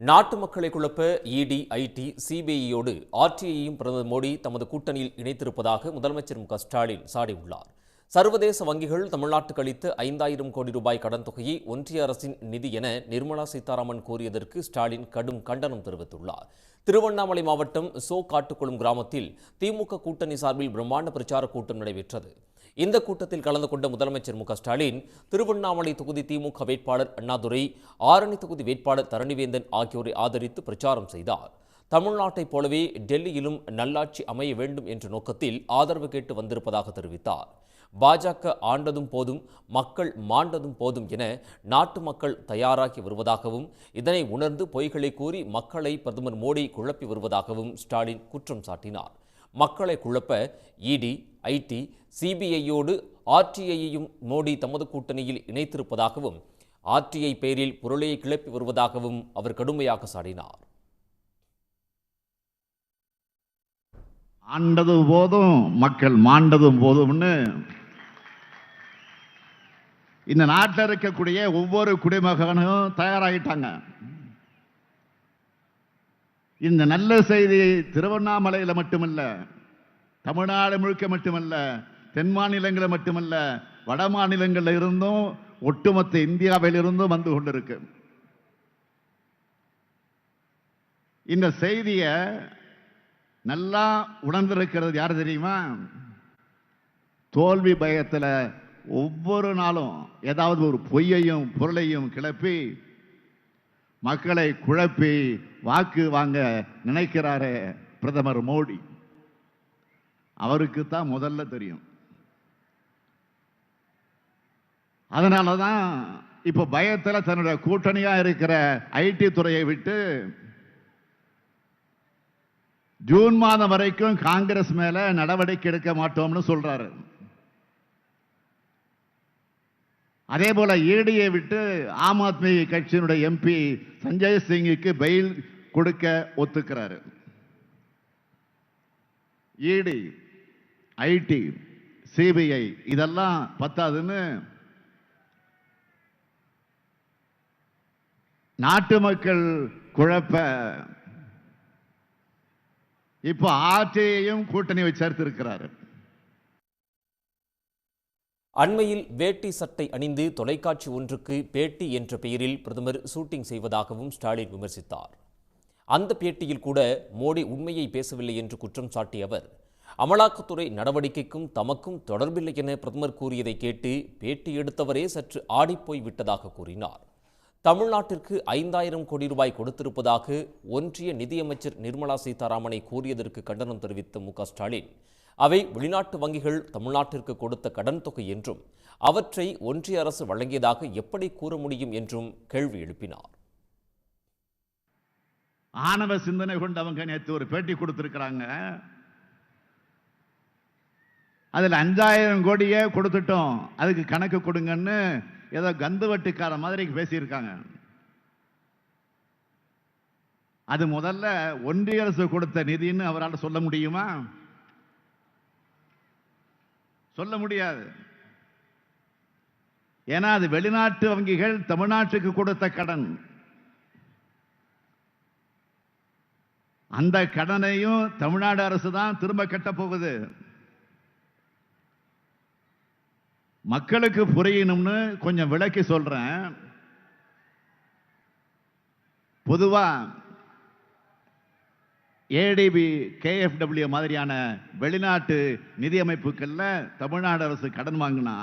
நாட்டு மக்களை குழப்ப இடி ஐடி சிபிஐயோடு ஆர்டிஐயும் பிரதமர் மோடி தமது கூட்டணியில் இணைத்திருப்பதாக முதலமைச்சர் மு க ஸ்டாலின் சாடியுள்ளார். சர்வதேச வங்கிகள் தமிழ்நாட்டுக்கு அளித்த ஐந்தாயிரம் கோடி ரூபாய் கடன் தொகையை ஒன்றிய அரசின் நிதி என நிர்மலா சீதாராமன் கூறியதற்கு ஸ்டாலின் கடும் கண்டனம் தெரிவித்துள்ளார். திருவண்ணாமலை மாவட்டம் சோ காட்டுக்குளம் கிராமத்தில் திமுக கூட்டணி சார்பில் பிரம்மாண்ட பிரச்சார கூட்டம் நடைபெற்றது. இந்த கூட்டத்தில் கலந்து கொண்ட முதலமைச்சர் மு ஸ்டாலின் திருவண்ணாமலை தொகுதி திமுக வேட்பாளர் அண்ணாதுரை ஆரணி தொகுதி வேட்பாளர் தரணிவேந்தன் ஆகியோரை ஆதரித்து பிரச்சாரம் செய்தார். தமிழ்நாட்டைப் போலவே டெல்லியிலும் நல்லாட்சி அமைய வேண்டும் என்ற நோக்கத்தில் ஆதரவு கேட்டு வந்திருப்பதாக தெரிவித்தார். பாஜக ஆண்டதும் போதும் மக்கள் மாண்டதும் போதும் என நாட்டு மக்கள் தயாராகி வருவதாகவும் இதனை உணர்ந்து பொய்களை கூறி மக்களை பிரதமர் மோடி குழப்பி வருவதாகவும் ஸ்டாலின் குற்றம் சாட்டினார். மக்களை குழப்ப இடி ஐடி சிபிஐயோடு ஆர்டிஐயையும் மோடி தமது கூட்டணியில் இணைத்திருப்பதாகவும் ஆர்டிஐ பெயரில் பொருளையை கிளப்பி வருவதாகவும் அவர் கடுமையாக சாடினார். ஆண்டதும் போதும் மக்கள் மாண்டதும் போதும்னு இந்த நாட்டில் இருக்கக்கூடிய ஒவ்வொரு குடிமகனும் தயாராகிட்டாங்க இந்த நல்ல செய்தி திருவண்ணாமலையில் மட்டுமல்ல தமிழ்நாடு முழுக்க மட்டுமல்ல தென் மாநிலங்களில் மட்டுமல்ல வட மாநிலங்களில் இருந்தும் ஒட்டுமொத்த இந்தியாவிலிருந்தும் வந்து கொண்டிருக்கு. இந்த செய்தியை நல்லா உணர்ந்திருக்கிறது யார் தெரியுமா? தோல்வி பயத்தில் ஒவ்வொரு நாளும் ஏதாவது ஒரு பொய்யையும் பொருளையும் கிளப்பி மக்களை குழப்பி வாக்கு வாங்க நினைக்கிறாரே பிரதமர் மோடி. அவருக்கு தான் முதல்ல தெரியும். அதனால தான் இப்போ பயத்தில் தன்னுடைய கூட்டணியாக இருக்கிற ஐடி துறையை விட்டு ஜூன் மாதம் வரைக்கும் காங்கிரஸ் மேலே நடவடிக்கை எடுக்க மாட்டோம்னு சொல்கிறாரு அதே போல ஈடியை விட்டு ஆம் ஆத்மி கட்சியினுடைய எம்பி சஞ்சய் சிங்குக்கு பெயில் கொடுக்க ஒத்துக்கிறாரு. இடி ஐடி சிபிஐ இதெல்லாம் பத்தாதுன்னு நாட்டு மக்கள் குழப்ப. இப்போ ஆட்சியையும் கூட்டணி வச்சு சேர்த்திருக்கிறாரு. அண்மையில் வேட்டி சட்டை அணிந்து தொலைக்காட்சி ஒன்றுக்கு பேட்டி என்ற பெயரில் பிரதமர் ஷூட்டிங் செய்வதாகவும் ஸ்டாலின் விமர்சித்தார். அந்த பேட்டியில் கூட மோடி உண்மையை பேசவில்லை என்று குற்றம் சாட்டிய அவர் அமலாக்கத்துறை நடவடிக்கைக்கும் தமக்கும் தொடர்பில்லை என பிரதமர் கூறியதை கேட்டு பேட்டி எடுத்தவரே சற்று ஆடிப்போய் விட்டதாக கூறினார். தமிழ்நாட்டிற்கு ஐந்தாயிரம் கோடி ரூபாய் கொடுத்திருப்பதாக ஒன்றிய நிதியமைச்சர் நிர்மலா சீதாராமனை கூறியதற்கு கண்டனம் தெரிவித்த மு ஸ்டாலின் அவை வெளிநாட்டு வங்கிகள் தமிழ்நாட்டிற்கு கொடுத்த கடன் தொகை என்றும் அவற்றை ஒன்றிய அரசு வழங்கியதாக எப்படி கூற முடியும் என்றும் கேள்வி எழுப்பினார். ஆணவ சிந்தனை கொண்டு அவங்க நேற்று ஒரு பேட்டி கொடுத்திருக்கிறாங்க. அதில் அஞ்சாயிரம் கோடியே கொடுத்துட்டோம் அதுக்கு கணக்கு கொடுங்கன்னு ஏதோ கந்துவட்டுக்கார மாதிரி பேசியிருக்காங்க. அது முதல்ல ஒன்றிய அரசு கொடுத்த நிதின்னு அவரால் சொல்ல முடியுமா? சொல்ல முடியாது. ஏன்னா அது வெளிநாட்டு வங்கிகள் தமிழ்நாட்டுக்கு கொடுத்த கடன். அந்த கடனையும் தமிழ்நாடு அரசு தான் திரும்ப கட்டப் போகுது. மக்களுக்கு புரியணும்னு கொஞ்சம் விளக்கி சொல்றேன். பொதுவாக ஏடிபி கேஎஃப்டபிள்யூ மாதிரியான வெளிநாட்டு நிதியமைப்புகளில் தமிழ்நாடு அரசு கடன் வாங்கினா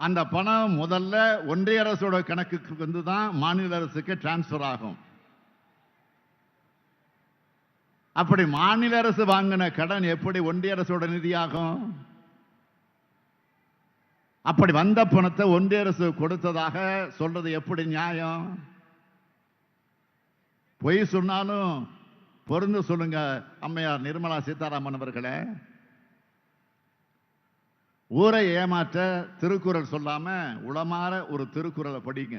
அந்த பணம் முதல்ல ஒன்றிய அரசோட கணக்குக்கு வந்து தான் மாநில அரசுக்கு டிரான்ஸ்ஃபர் ஆகும். அப்படி மாநில அரசு வாங்கின கடன் எப்படி ஒன்றிய அரசோட நிதியாகும்? அப்படி வந்த பணத்தை ஒன்றிய அரசு கொடுத்ததாக சொல்றது எப்படி நியாயம்? பொய் சொன்னாலும் பொருந்து சொல்லுங்க அம்மையார் நிர்மலா சீதாராமன் அவர்களே. ஊரை ஏமாற்ற திருக்குறள் சொல்லாம உளமாற ஒரு திருக்குறளை படிங்க.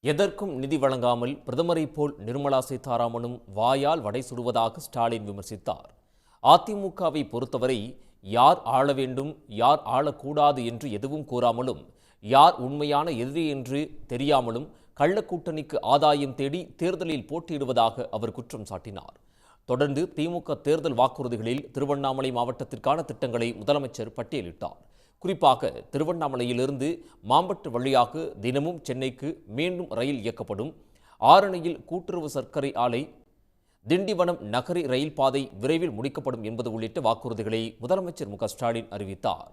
எதற்கும் நிதி வழங்காமல் பிரதமரைப் போல் நிர்மலா சீதாராமனும் வாயால் வடை சுடுவதாக ஸ்டாலின் விமர்சித்தார். அதிமுகவை பொறுத்தவரை யார் ஆள வேண்டும் யார் ஆளக்கூடாது என்று எதுவும் கூறாமலும் யார் உண்மையான எதிரி என்று தெரியாமலும் கள்ளக்கூட்டணிக்கு ஆதாயம் தேடி தேர்தலில் போட்டியிடுவதாக அவர் குற்றம் சாட்டினார். தொடர்ந்து திமுக தேர்தல் வாக்குறுதிகளில் திருவண்ணாமலை மாவட்டத்திற்கான திட்டங்களை முதலமைச்சர் பட்டியலிட்டார். குறிப்பாக திருவண்ணாமலையிலிருந்து மாம்பட்டு வழியாக தினமும் சென்னைக்கு மீண்டும் ரயில் இயக்கப்படும் ஆரணியில் கூட்டுறவு சர்க்கரை ஆலை திண்டிவனம் நகரி ரயில் பாதை விரைவில் முடிக்கப்படும் என்பது உள்ளிட்ட வாக்குறுதிகளை முதலமைச்சர் மு க ஸ்டாலின் அறிவித்தார்.